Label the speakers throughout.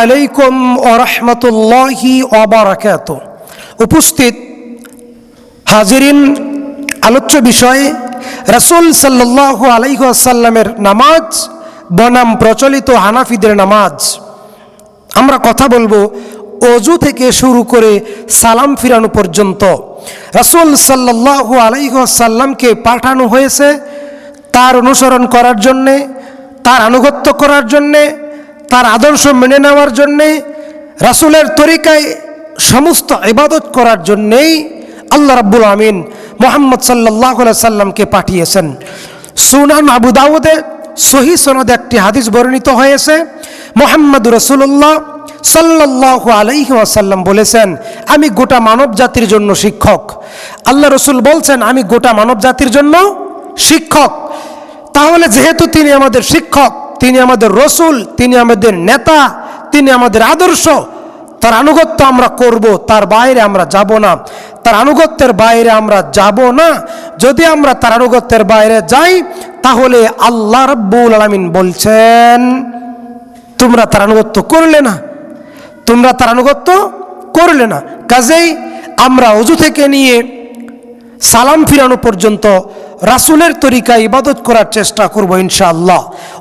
Speaker 1: আলাইকুম ওরহমতুল্লাহি অবরাকাত উপস্থিত হাজিরিন, আলোচ্য বিষয়ে রসুল সাল্লাহ আলাইসাল্লামের নামাজ, বনাম প্রচলিত হানাফিদের নামাজ। আমরা কথা বলব অজু থেকে শুরু করে সালাম ফিরানো পর্যন্ত। রসুল সাল্লাহ আলাইসাল্লামকে পাঠানো হয়েছে তার অনুসরণ করার জন্যে, তার আনুগত্য করার জন্যে তার আদর্শ মেনে নেওয়ার জন্যে, রাসুলের তরিকায় সমস্ত ইবাদত করার জন্যেই আল্লাহ রাব্বুল আমিন মোহাম্মদ সাল্লাহ সাল্লামকে পাঠিয়েছেন। সুনান আবু দাউদে সহি সনদে একটি হাদিস বর্ণিত হয়েছে। মোহাম্মদ রসুল্লাহ সাল্লাহ আলাইহি ওয়াসাল্লাম বলেছেন, আমি গোটা মানব জাতির জন্য শিক্ষক। আল্লাহ রসুল বলছেন, আমি গোটা মানব জাতির জন্য শিক্ষক। তাহলে যেহেতু তিনি আমাদের শিক্ষক তিনি আমাদের রসুল, তিনি আমাদের নেতা, তিনি আমাদের আদর্শ। তার আনুগত্য আমরা করব, তার বাইরে আমরা যাব না। তার আনুগত্যের বাইরে আমরা যাব না। যদি আমরা তার আনুগত্যের বাইরে যাই, তাহলে আল্লাহ রব্বুল আলমিন বলছেন, তোমরা তার আনুগত্য করলে না। তোমরা তার আনুগত্য করলে না। কাজেই আমরা অজু থেকে নিয়ে সালাম ফিরানো পর্যন্ত রাসুলের তরিকা ইবাদত করার চেষ্টা করব ইনশাআল্লাহ।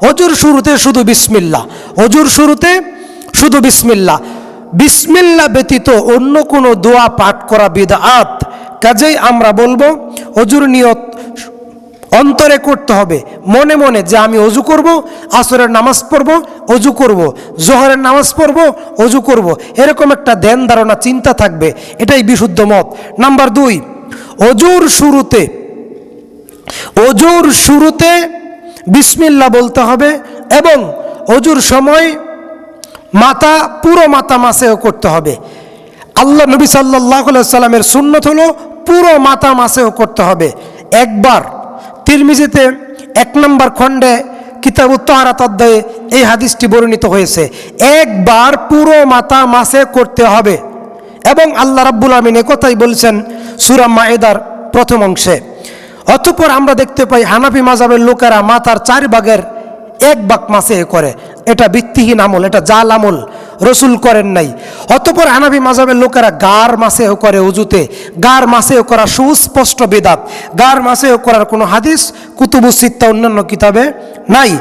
Speaker 1: অজুর শুরুতে শুধু বিসমিল্লা অজুর শুরুতে শুধু বিসমিল্লা বিসমিল্লা ব্যতীত অন্য কোনো দোয়া পাঠ করা বিদআত, কাজেই আমরা বলব অজুর নিয়ত অন্তরে করতে হবে। মনে মনে যে আমি অজু করব, আসরের নামাজ পড়ব, অজু করব, জোহরের নামাজ পড়ব, অজু করব। এরকম একটা ধ্যান ধারণা, চিন্তা থাকবে। এটাই বিশুদ্ধ মত। নাম্বার দুই অজুর শুরুতে অজুর শুরুতে বিসমিল্লা বলতে হবে এবং অজুর সময় মাথা, পুরো মাথা মাসেও করতে হবে। আল্লাহ নবী সাল্লাহ সাল্লামের সুন্নত হলো পুরো মাথা মাসেও করতে হবে। একবার তিরমিজিতে এক নম্বর খণ্ডে কিতাব উত্তহারাত অধ্যায়ে এই হাদিসটি বর্ণিত হয়েছে, একবার পুরো মাথা মাসে করতে হবে এবং আল্লাহ রাব্বুল আমিন কথাই বলছেন সুরাম মায়েদার প্রথম অংশে। অতঃপর আমরা দেখতে পাই হানাফি মাজাবের লোকেরা মাথার চার ভাগের এক বাক মাসে করে। এটা ভিত্তিহীন আমল, এটা জাল আমল। রসুল করেন নাই। অতপর আনাবি মাজাবের লোকেরা গার মাসেও করে উজুতে, গার মাসেও করা সুস্পষ্ট বেদাত, গার মাসেও করার কোনো হাদিস, কুতুবু সিত্তা অন্যান্য কিতাবে নাই।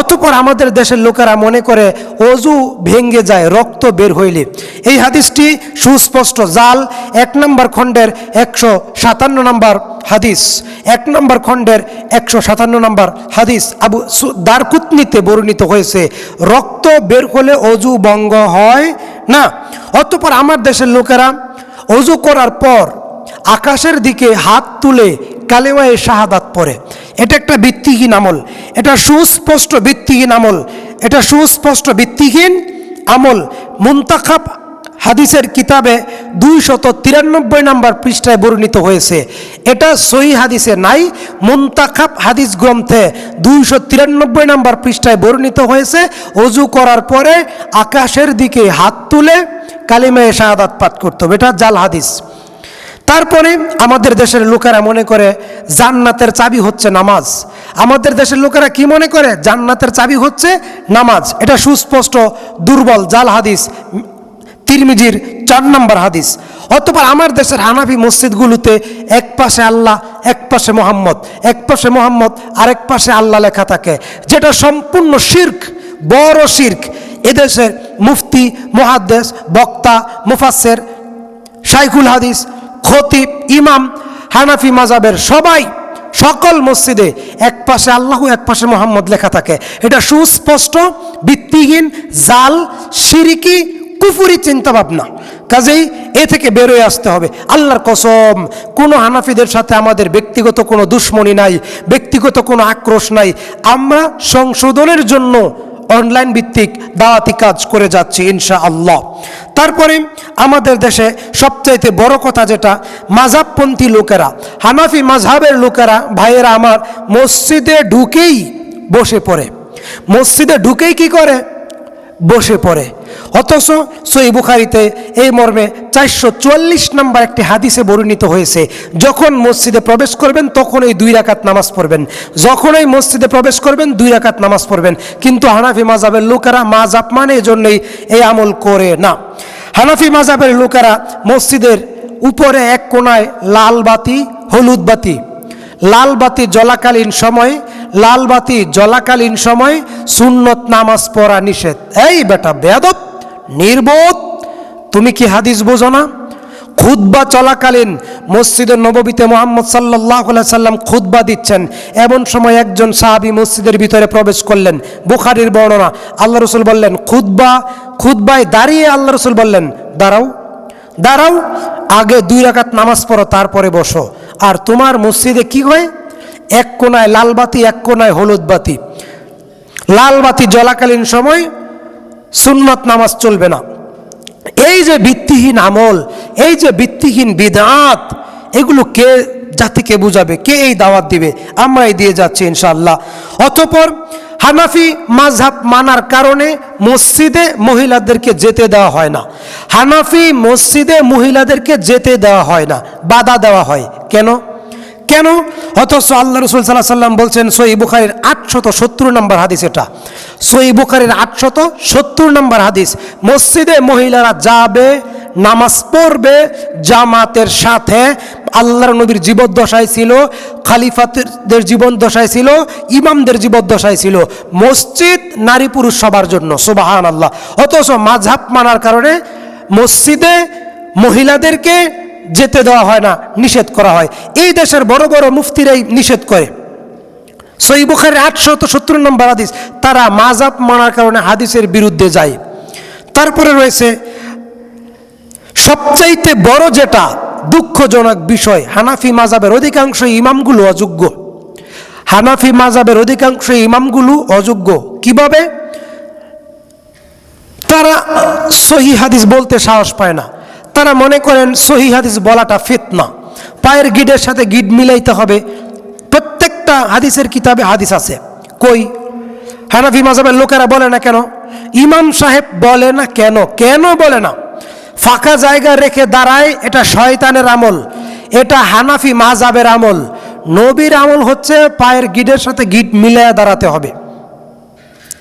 Speaker 1: অতপর আমাদের দেশের লোকেরা মনে করে অজু ভেঙ্গে যায়, রক্ত বের হইলে। এই হাদিসটি সুস্পষ্ট জাল, এক নম্বর খণ্ডের একশো সাতান্ন নম্বর হাদিস, এক নম্বর খণ্ডের একশো সাতান্ন নম্বর হাদিস আবু দারকুতনিতে বর্ণিত হয়েছে। রক্ত বের হলে অজু বঙ্গ হয় না। অতপর আমার দেশের লোকেরা অজু করার পর আকাশের দিকে হাত তুলে কালেমায়ে শাহাদাত পরে এটা একটা বৃত্তিহীন আমল। এটা সুস্পষ্ট ভিত্তিহীন আমল। এটা সুস্পষ্ট বৃত্তিহীন আমল। মুন্তাখাব হাদিসের কিতাবে দুইশত তিরানব্বই নম্বর পৃষ্ঠায় বর্ণিত হয়েছে, এটা সহি হাদিসে নাই, মুন্তাখাব হাদিস গ্রন্থে দুইশো তিরানব্বই নম্বর পৃষ্ঠায় বর্ণিত হয়েছে, অজু করার পরে আকাশের দিকে হাত তুলে কালিমায়ে শাহাদাত পাঠ করতে হবে, এটা জাল হাদিস। তারপরে আমাদের দেশের লোকেরা মনে করে জান্নাতের চাবি হচ্ছে নামাজ। আমাদের দেশের লোকেরা কি মনে করে? জান্নাতের চাবি হচ্ছে নামাজ। এটা সুস্পষ্ট, দুর্বল, জাল হাদিস। তিরমিজির চার নম্বর হাদিস। অতপর আমার দেশের হানাফি মসজিদগুলোতে এক পাশে আল্লাহ, এক পাশে মোহাম্মদ, এক পাশে মোহাম্মদ, আরেক পাশে আল্লাহ লেখা থাকে, যেটা সম্পূর্ণ শির্ক, বড় শির্ক। এদেশের মুফতি, মহাদ্দেশ, বক্তা মুফাসের শাইখুল হাদিস, খতিব, ইমাম, হানাফি মাজাবের সবাই সকল মসজিদে এক পাশে আল্লাহ, এক পাশে মোহাম্মদ লেখা থাকে। এটা সুস্পষ্ট, ভিত্তিহীন, জাল, সিরিকি কুফুরি চিন্তা ভাবনা কাজেই এ থেকে বেরোয় আসতে হবে। আল্লাহর কসম, কোনো হানাফিদের সাথে আমাদের ব্যক্তিগত কোনো দুশ্মনী নাই, ব্যক্তিগত কোনো আক্রোশ নাই। আমরা সংশোধনের জন্য অনলাইন ভিত্তিক দাওয়াতি কাজ করে যাচ্ছি ইনশা আল্লাহ তারপরে আমাদের দেশে সবচাইতে বড় কথা যেটা, মাঝাবপন্থী লোকেরা, হানাফি মাঝহাবের লোকেরা, ভাইয়েরা আমার, মসজিদে ঢুকেই বসে পড়ে। মসজিদে ঢুকেই কি করে? বসে পড়ে। অথচ সই বুখারিতে এই মর্মে চারশো চুয়াল্লিশ নম্বর একটি হাদিসে বর্ণিত হয়েছে, যখন মসজিদে প্রবেশ করবেন তখন এই দুই রাকাত নামাজ পড়বেন। যখন যখনই মসজিদে প্রবেশ করবেন, দুই রাকাত নামাজ পড়বেন। কিন্তু হানাফি মাজাবের লোকেরা মাজাব মানে জন্যই এই আমল করে না। হানাফি মাজাবের লোকেরা মসজিদের উপরে এক কোনায় লাল বাতি, হলুদ বাতি, লাল বাতি জলাকালীন সময় লাল বাতি জলাকালীন সময় সুন্নত নামাজ পড়া নিষেধ। এই বেটা বেয়াদব, নির্বোধ, তুমি কি হাদিস বোঝো না? খুদ্া চলাকালীন মসজিদের নববীতে মোহাম্মদ সাল্লাহ সাল্লাম খুদ্া দিচ্ছেন। এমন সময় একজন সাহাবি মসজিদের ভিতরে প্রবেশ করলেন। বুখারির বর্ণনা, আল্লাহ রসুল বললেন খুদ্া খুদ্বায় দাঁড়িয়ে আল্লাহ রসুল বললেন, দাঁড়াও দাঁড়াও, আগে দুই রাকাত নামাজ পড়ো, তারপরে বসো। আর তোমার মসজিদে কি হয়? এক কোনায় লাল বাতি, এক কোনায় হলুদ বাতি। লাল বাতি জলাকালীন সময় সুন্নত নামাজ চলবে না। এই যে ভিত্তিহীন আমল, এই যে ভিত্তিহীন বিদাত, এগুলো কে জাতিকে বুঝাবে? কে এই দাওয়াত দিবে? আমরাই দিয়ে যাচ্ছি ইনশাল্লাহ অতপর হানাফি মাঝহাব মানার কারণে মসজিদে মহিলাদেরকে যেতে দেওয়া হয় না। হানাফি মসজিদে মহিলাদেরকে যেতে দেওয়া হয় না, বাধা দেওয়া হয়। কেন? কেন? অথচ আল্লাহ রসুল সাল্লাহ সাল্লাম বলছেন সই বুখারির আটশত সত্তর নম্বর হাদিস এটা। সই বুখারির আটশত সত্তর নম্বর হাদিস, মসজিদে মহিলারা যাবে, নামাজ পড়বে, জামাতের সাথে আল্লাহর নবীর জীবদ্দশায় ছিল, খালিফাতের জীবনদশায় ছিল, ইমামদের জীবদ্দশায় ছিল। মসজিদ নারী পুরুষ সবার জন্য সুবাহান আল্লাহ অথচ মাঝহাব মানার কারণে মসজিদে মহিলাদেরকে যেতে দেওয়া হয় না, নিষেধ করা হয়। এই দেশের বড় বড় মুফতিরাই নিষেধ করে। সই বুখারের আটশত সত্তর নম্বর হাদিস, তারা মাজাব মানার কারণে হাদিসের বিরুদ্ধে যায়। তারপরে রয়েছে, সবচাইতে বড় যেটা দুঃখজনক বিষয়, হানাফি মাজাবের অধিকাংশ ইমামগুলো অযোগ্য। হানাফি মাজাবের অধিকাংশ ইমামগুলো অযোগ্য। কীভাবে? তারা সহি হাদিস বলতে সাহস পায় না। তারা মনে করেন সহি হাদিস বলাটা ফিতনা। পায়ের গিডের সাথে গিড মিলাইতে হবে। প্রত্যেকটা হাদিসের কিতাবে হাদিস আছে। কই? হানাফি মাজাবের লোকেরা বলে না কেন? ইমাম সাহেব বলে না কেন? কেন বলে না? ফাঁকা জায়গা রেখে দাঁড়ায়, এটা শয়তানের আমল। এটা হানাফি মাজাবের আমল। নবীর আমল হচ্ছে পায়ের গিডের সাথে গিট মিলাইয়া দাঁড়াতে হবে।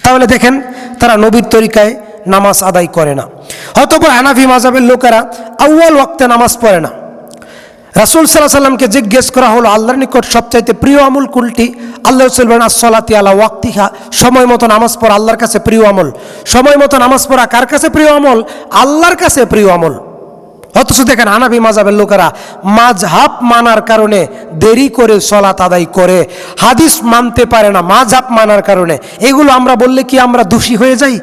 Speaker 1: তাহলে দেখেন, তারা নবীর তরিকায় নামাজ আদায় করে না। অতপর হানাফি মাজাবের লোকেরা আউ্য়াল ওয়াক্তে নামাজ পড়ে না। রাসুল সাল্লাহ সাল্লামকে জিজ্ঞেস করা হলো, আল্লাহর নিকট সবচাইতে প্রিয় আমল কুলটি আল্লাহ বলবেন আসলাতি আলা ওয়াক্তিহা। সময় মতো নামাজ পড়া আল্লাহর কাছে প্রিয় আমল। সময় মতো নামাজ পড়া কার কাছে প্রিয় আমল? আল্লাহর কাছে প্রিয় আমল। অথচ দেখেন হানাফি মাজাবের লোকেরা মাঝহাব মানার কারণে দেরি করে সলাত আদায় করে, হাদিস মানতে পারে না মাঝহাব মানার কারণে। এগুলো আমরা বললে কি আমরা দোষী হয়ে যাই?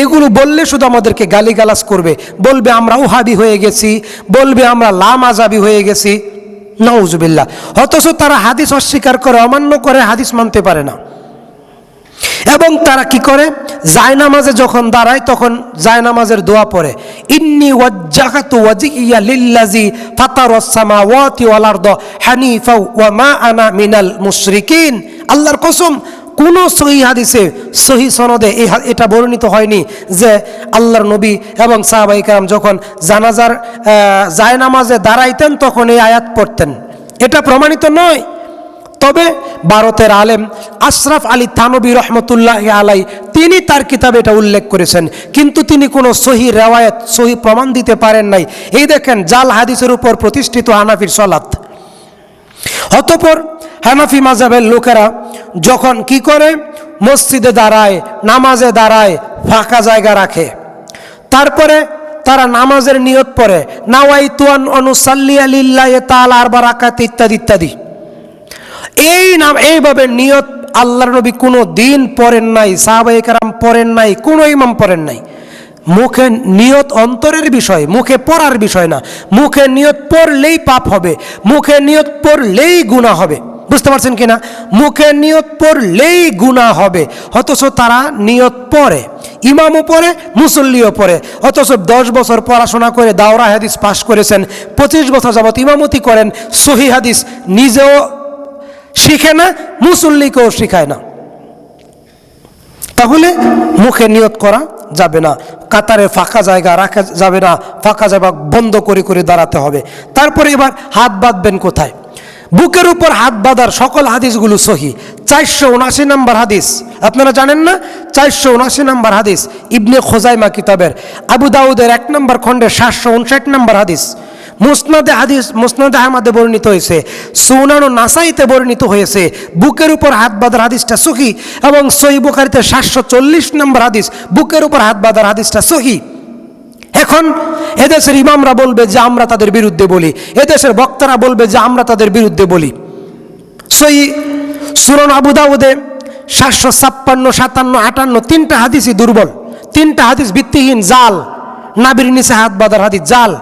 Speaker 1: এগুলো বললে শুধু আমাদেরকে গালিগালাজ করবে, বলবে আমরা উহাবি হয়ে গেছি, বলবে আমরা লামাজাবি হয়ে গেছি নওজবিল্লা অথচ তারা হাদিস অস্বীকার করে, অমান্য করে হাদিস মানতে পারে না। এবং তারা কি করে? জায়নামাজে যখন দাঁড়ায়, তখন জায়নামাজের দোয়া পড়ে। ইন্নি লিল্লাজি ওয়া মা আনা মিনাল মুশরিকিন। আল্লাহর কসম, কোন সহি হাদিসে, সহি সনদে এটা বর্ণিত হয়নি যে আল্লাহর নবী এবং সাহাবাই কালাম যখন জানাজার জায়নামাজে দাঁড়াইতেন, তখন এই আয়াত পড়তেন। এটা প্রমাণিত নয়। তবে ভারতের আলেম আশরাফ আলী থানবী রহমতুল্লাহ আলাই, তিনি তার কিতাবে এটা উল্লেখ করেছেন। কিন্তু তিনি কোনো সহি রেওয়ায়ত, সহি প্রমাণ দিতে পারেন নাই। এই দেখেন, জাল হাদিসের উপর প্রতিষ্ঠিত হানাফির সলাত। অতপর হানাফি মাজাবের লোকেরা যখন কি করে? মসজিদে দাঁড়ায়, নামাজে দাঁড়ায়, ফাঁকা জায়গা রাখে। তারপরে তারা নামাজের নিয়ত পড়ে নাওয়াই তুয়ান অনুসাল্লি আলিল্লাহ তাল আর বারাকাত ইত্যাদি ইত্যাদি। এই নাম, এইভাবে নিয়ত আল্লাহর নবী কোনো দিন পড়েন নাই সাহাবাই কারাম পড়েন নাই, কোনো ইমাম পড়েন নাই। মুখে নিয়ত অন্তরের বিষয়, মুখে পড়ার বিষয় না। মুখে নিয়ত পড়লেই পাপ হবে, মুখে নিয়ত পড়লেই গুণা হবে। বুঝতে পারছেন কিনা? মুখে নিয়ত পড়লেই গুণা হবে, অথচ তারা নিয়ত পড়ে। ইমামও পড়ে, মুসল্লিও পড়ে। অথচ দশ বছর পড়াশোনা করে দাওরা হাদিস পাশ করেছেন, পঁচিশ বছর যাবত ইমামতি করেন, সহি হাদিস নিজেও শিখে না, মুসল্লিকেও শিখায় না। তাহলে মুখে নিয়ত করা যাবে না, কাতারে ফাঁকা জায়গা রাখা যাবে না, ফাঁকা জায়গা বন্ধ করে করে দাঁড়াতে হবে। তারপরে এবার হাত বাঁধবেন কোথায়? বুকের উপর হাত বাঁধার সকল হাদিসগুলো সহি। চারশো উনাশি নম্বর হাদিস, আপনারা জানেন না? চারশো উনাশি নম্বর হাদিস, ইবনে খোজাইমা কিতাবের। আবু দাউদের এক নম্বর খণ্ডের সাতশো উনষাট নম্বর হাদিস। মুসনাদে হাদিস, মুসনাদে আহমদে বর্ণিত হয়েছে। সুনানো নাসাইতে বর্ণিত হয়েছে। বুকের উপর হাত বাঁধার হাদিসটা সহি এবং সহি বুখারিতে সাতশো চল্লিশ নম্বর হাদিস, বুকের উপর হাত বাঁধার হাদিসটা সহি। এখন এদেশের ইমামরা বলবে যে আমরা তাদের বিরুদ্ধে বলি। এদেশের বক্তারা বলবে যে আমরা তাদের বিরুদ্ধে বলি। সই সুরন আবুদাউদে সাতশো ছাপ্পান্ন, সাতান্ন, আটান্ন তিনটা হাদিসই দুর্বল। তিনটা হাদিস ভিত্তিহীন, জাল। নাবির নিচে হাত বাঁধার হাদিস, জাল।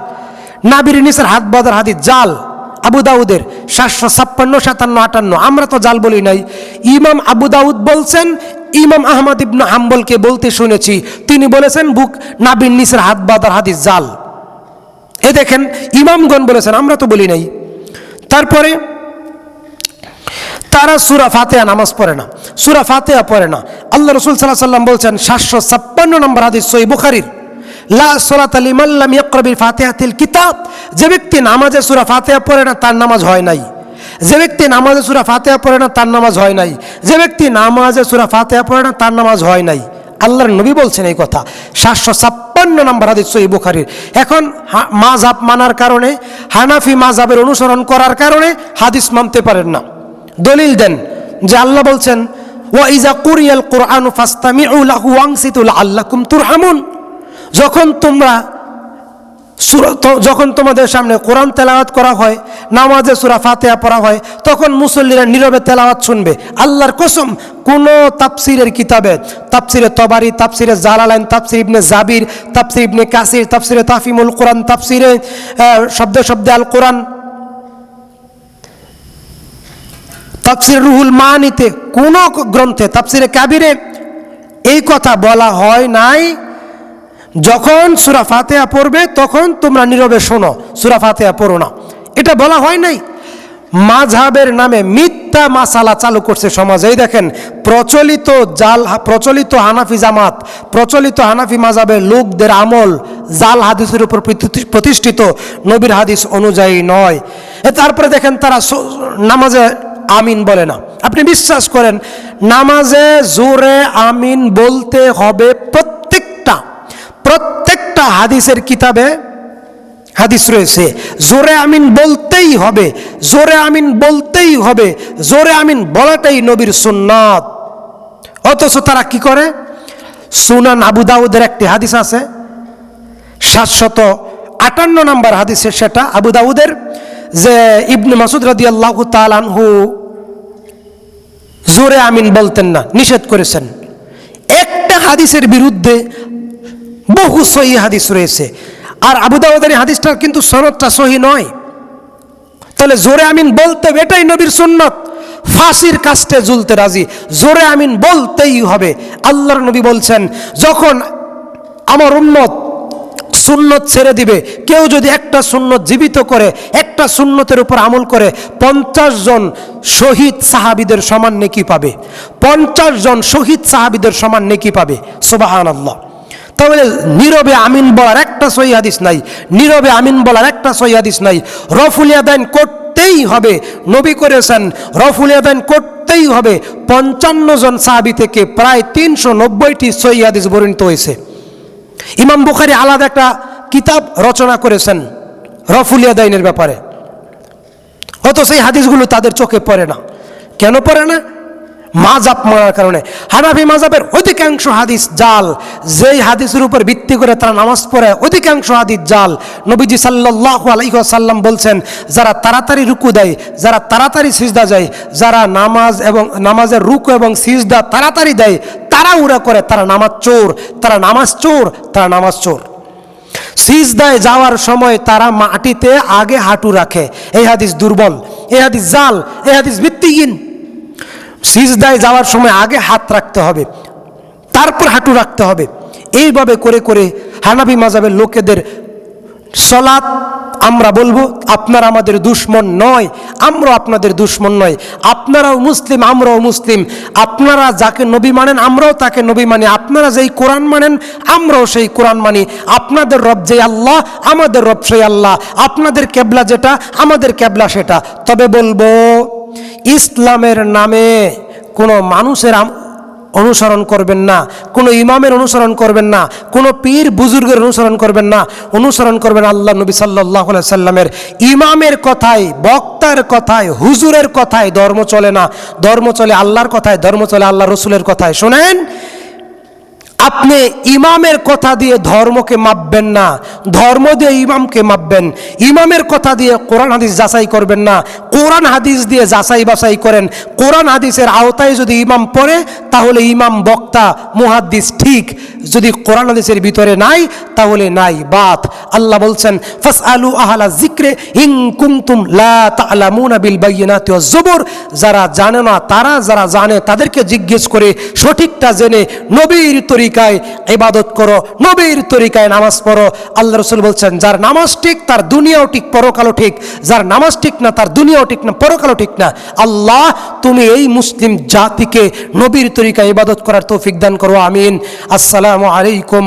Speaker 1: নাবির নিসের হাত বাঁধার হাদিস, জাল। আবু দাউদের সাতশো ছাপ্পান্ন, সাতান্ন, আটান্ন। আমরা তো জাল বলি নাই। ইমাম আবু দাউদ বলছেন, ইমাম আহমদ ইবনু হাম্বলকে বলতে শুনেছি। তিনি বলেছেন, বুক, নাবির নিসের হাত বাঁধার হাদিস, জাল। এ দেখেন, ইমামগণ বলেছেন, আমরা তো বলি নাই। তারপরে, তারা সুরা ফাতেহা নামাজ পড়ে না। সুরা ফাতেহা পড়ে না। আল্লাহ রসুল সাল্লাহ সাল্লাম বলছেন, সাতশো ছাপ্পান্ন নম্বর হাদিস সই বুখারির। লা সলাত আলী মাল্লাম ইকরবির ফাতেহাতিল কিতাব। যে ব্যক্তি নামাজে সুরা ফাতেহা পড়ে না, তার নামাজ হয় নাই। যে ব্যক্তি নামাজে সুরা ফাতেহা পড়ে না, তার নামাজ হয় নাই। যে ব্যক্তি নামাজে সুরা ফাতেহা পড়ে না, তার নামাজ হয় নাই। আল্লাহর নবী বলছেন এই কথা। সাতশো ছাপ্পান্ন নম্বর হাদিস সই বুখারির। এখন মাযহাব মানার কারণে, হানাফি মাযহাবের অনুসরণ করার কারণে হাদিস মানতে পারেন না। দলিল দেন যে আল্লাহ বলছেন, ওয়া ইজা কুরিয়াল কোরআন ফাস্তামিউ লাহু ওয়াংসিতু লাআল্লাকুম তুরহামুন। যখন তোমরা যখন তোমাদের সামনে কোরআন তেলাওয়াত করা হয় নামাজে সুরা ফাতেহা পড়া হয় তখন মুসল্লিরা নীরবে তেলাওয়াত শুনবে। আল্লাহর কসম কোন তাফসিরের কিতাবে তাফসিরে তবারি তাফসিরে জালালাইন তাফসির ইবনে জাবির তাফসির ইবনে কাসির তাফসিরে তাফিমুল কোরআন তাফসিরে আহ, শব্দে শব্দে আল কোরআন। তাফসির রুহুল মানিতে কোন গ্রন্থে তাফসিরে কাবিরে এই কথা বলা হয় নাই। যখন সুরা ফাতেহা পড়বে, তখন তোমরা নীরবে শোনো, সুরা ফাতেহা পড়ো না। এটা বলা হয় নাই? মাঝহাবের নামে মিথ্যা মাসালা চালু করছে সমাজে। এই দেখেন, প্রচলিত জাল, প্রচলিত হানাফি জামাত, প্রচলিত হানাফি মাঝহাবের লোকদের আমল জাল হাদিসের উপর প্রতি- প্রতিষ্ঠিত, নবীর হাদিস অনুযায়ী নয়। তারপরে দেখেন তারা নামাজে আমিন বলে না। আপনি বিশ্বাস করেন, নামাজে জোরে আমিন বলতে হবে প্রত্যেকটা হাদিসের কিতাবে হাদিস রয়েছে, জোরে আমিন বলতেই হবে, জোরে আমিন বলতেই হবে, জোরে আমিন বলাটাই নবীর সুন্নাত। অথচ তারা কি করে? সুনান আবু দাউদের একটি হাদিস আছে, সাতশত আটান্ন নম্বর হাদিসে সেটা আবু দাউদের, যে ইবনে মাসুদ রাদি আল্লাহ তালানহু জোরে আমিন বলতেন না, নিষেধ করেছেন। একটা হাদিসের বিরুদ্ধে বহু সহি হাদিস রয়েছে। আর আবু দাউদের এই হাদিসটার কিন্তু সনদটা সহি নয়। তাহলে জোরে আমিন বলতে এটাই নবীর সুন্নত। ফাঁসির কাস্টে জুলতে রাজি। জোরে আমিন বলতেই হবে। আল্লাহর নবী বলছেন, যখন আমার উম্মত সুন্নত ছেড়ে দিবে, কেউ যদি একটা সুন্নত জীবিত করে, একটা সুন্নতের উপর আমল করে, পঞ্চাশ জন শহীদ সাহাবিদের সমান নেকি পাবে। পঞ্চাশ জন শহীদ সাহাবিদের সমান নেকি পাবে। সোবাহান আল্লাহ তাহলে নীরবে আমিন বলার একটা সহি হাদিস নাই। নীরবে আমিন বলার একটা সহি হাদিস নাই। রফুলিয়া দান করতেই হবে, নবী করেছেন রফুলিয়া দান করতেই হবে। পঞ্চান্ন জন সাহাবি থেকে প্রায় তিনশো নব্বইটি সহি হাদিস বর্ণিত হয়েছে। ইমাম বুখারি আলাদা একটা কিতাব রচনা করেছেন রফুলিয়া দাইনের ব্যাপারে। অত সেই হাদিসগুলো তাদের চোখে পড়ে না। কেন পড়ে না? মাজাব মারার কারণে। হানাফি মাজাবের অধিকাংশ হাদিস জাল, যেই হাদিসের উপর ভিত্তি করে তারা নামাজ পড়ে, অধিকাংশ হাদিস জাল নবীজি সাল্লাহ আলাইসাল্লাম বলছেন, যারা তাড়াতাড়ি রুকু দেয়, যারা তাড়াতাড়ি সিজদা যায়, যারা নামাজ এবং নামাজের রুকু এবং সিজদা তাড়াতাড়ি দেয় তারা উড়া করে তারা নামাজ চোর, তারা নামাজ চোর, তারা নামাজ চোর। সিজদায় যাওয়ার সময় তারা মাটিতে আগে হাঁটু রাখে। এই হাদিস দুর্বল, এই হাদিস জাল, এই হাদিস ভিত্তিহীন। সিজদায় যাওয়ার সময় আগে হাত রাখতে হবে, তারপর হাঁটু রাখতে হবে। এইভাবে করে করে হানাবি মাজাবের লোকেদের সলাৎ আমরা বলব, আপনারা আমাদের দুশ্মন নয়, আমরাও আপনাদের দুশ্মন নয়। আপনারাও মুসলিম, আমরাও মুসলিম। আপনারা যাকে নবী মানেন, আমরাও তাকে নবী মানি। আপনারা যেই কোরআন মানেন, আমরাও সেই কোরআন মানি। আপনাদের রব যে আল্লাহ, আমাদের রব সেই আল্লাহ। আপনাদের কেবলা যেটা, আমাদের কেবলা সেটা। তবে বলব ইসলামের নামে কোনো মানুষের অনুসরণ করবেন না, কোনো ইমামের অনুসরণ করবেন না, কোনো পীর বুজুর্গের অনুসরণ করবেন না, অনুসরণ করবেন আল্লাহ নবী সাল্লাহ সাল্লামের। ইমামের কথায়, বক্তার কথায়, হুজুরের কথায় ধর্ম চলে না, ধর্ম চলে আল্লাহর কথায়, ধর্ম চলে আল্লাহ রসুলের কথায়। শোনেন আপনি ইমামের কথা দিয়ে ধর্মকে মাপবেন না। ধর্ম দিয়ে ইমামকে মাপবেন। ইমামের কথা দিয়ে কোরআন হাদিস যাচাই করবেন না। কোরআন হাদিস দিয়ে যাচাই বাছাই করেন। কোরআন হাদিসের আওতায় যদি ইমাম পড়ে, তাহলে ইমাম বক্তা, মুহাদ্দিস ঠিক। যদি কোরআন হাদিসের ভিতরে নাই, তাহলে নাই বাত। আল্লাহ বলছেন ফাস আলু আহলা জিক্রে ইং কুমতুম লা তালামুনা বিল বাইয়িনাতি ওয়াজ জুবুর। যারা জানে না, তারা যারা জানে, তাদেরকে জিজ্ঞেস করে সঠিকটা জেনে নবীর তরিকায় ইবাদত করো, নবীর তরিকায় নামাজ পড়ো। আল্লাহ রসুল বলছেন, যার নামাজ ঠিক, তার দুনিয়াও ঠিক, পরকালও ঠিক। যার নামাজ ঠিক না, তার দুনিয়াও ঠিক না, পরকালও ঠিক না। আল্লাহ, তুমি এই মুসলিম জাতিকে নবীর তরিকায় ইবাদত করার তৌফিক দান করো, আমিন। আসসালামু আলাইকুম।